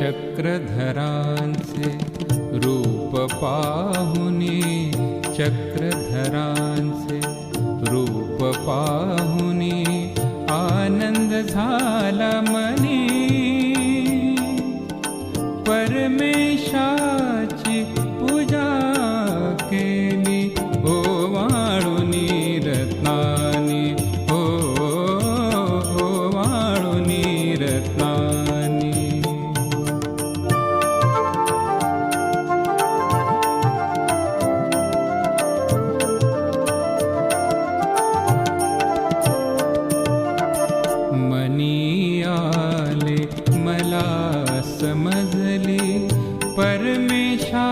चक्रधरांचे रूप पाहुनी चक्रधरांचे रूप पाहुनी आनंद झाला मनी. परमेशा आले मला समजले परमेशा